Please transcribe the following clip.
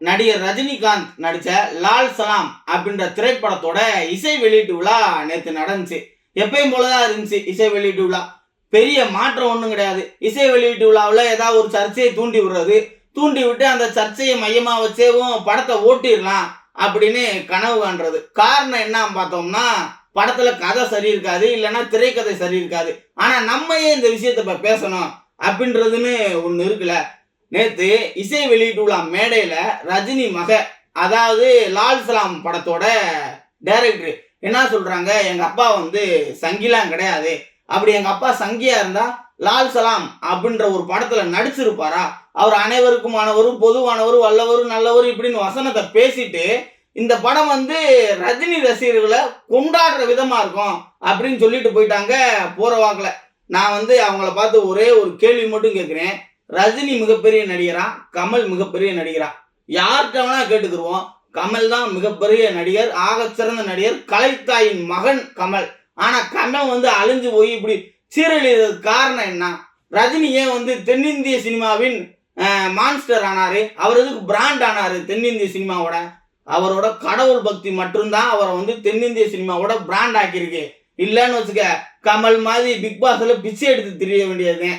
நடிகர் ரஜினிகாந்த் நடித்த லால் சலாம் அப்படின்ற திரைப்படத்தோட இசை வெளியீட்டு விழா நேற்று நடந்துச்சு. எப்பயும் போலதான் இருந்துச்சு இசை வெளியீட்டு விழா. பெரிய மாற்றம் ஒன்றும் கிடையாது. இசை வெளியீட்டு விழாவில் ஏதாவது ஒரு சர்ச்சையை தூண்டி விடுறது. தூண்டி விட்டு அந்த சர்ச்சையை மையமாக வச்சேவும் படத்தை ஓட்டிடலாம் அப்படின்னு கனவு காண்றது. காரணம் என்ன பார்த்தோம்னா படத்துல கதை சரி இருக்காது இல்லைன்னா திரைக்கதை சரி இருக்காது ஆனா நம்ம ஏன் இந்த விஷயத்தை இப்ப பேசணும் அப்படின்றதுன்னு ஒன்று இருக்குல்ல. நேத்து இசை வெளியிட்டுள்ள மேடையில் மேடையில ரஜினி மக அதாவது லால் சலாம் படத்தோட டைரக்டர் என்ன சொல்றாங்க? எங்க அப்பா வந்து சங்கிலாம் கிடையாது. அப்படி எங்க அப்பா சங்கியா இருந்தா லால் சலாம் அப்படின்ற ஒரு படத்துல நடிச்சிருப்பாரா? அவர் அனைவருக்குமானவரும் பொதுவானவரும் வல்லவரும் நல்லவரும் இப்படின்னு வசனத்தை பேசிட்டு இந்த படம் வந்து ரஜினி ரசிகர்களை கொண்டாடுற விதமா இருக்கும் அப்படின்னு சொல்லிட்டு போயிட்டாங்க போற வாக்கில் நான் வந்து அவங்கள பார்த்து ஒரே ஒரு கேள்வி மட்டும் கேட்குறேன். ரஜினி மிகப்பெரிய நடிகரா? கமல் மிகப்பெரிய நடிகரா? யார்கிட்ட வேணா கேட்டுக்கிருவோம். கமல் தான் மிகப்பெரிய நடிகர் ஆக சிறந்த நடிகர் கலைத்தாயின் மகன் கமல். ஆனா கமல் வந்து அழிஞ்சு போய் இப்படி சீரழிறதுக்கு காரணம் என்ன? ரஜினி ஏன் வந்து தென்னிந்திய சினிமாவின் மான்ஸ்டர் ஆனாரு? அவர் எதுக்கு பிராண்ட் ஆனாரு தென்னிந்திய சினிமாவோட? அவரோட கடவுள் பக்தி மட்டும்தான் அவரை வந்து தென்னிந்திய சினிமாவோட பிராண்ட் ஆக்கியிருக்கு. இல்லைன்னு வச்சுக்க கமல் மாதிரி பிக் பாஸ்ல பிச்சை எடுத்து தெரிய வேண்டியது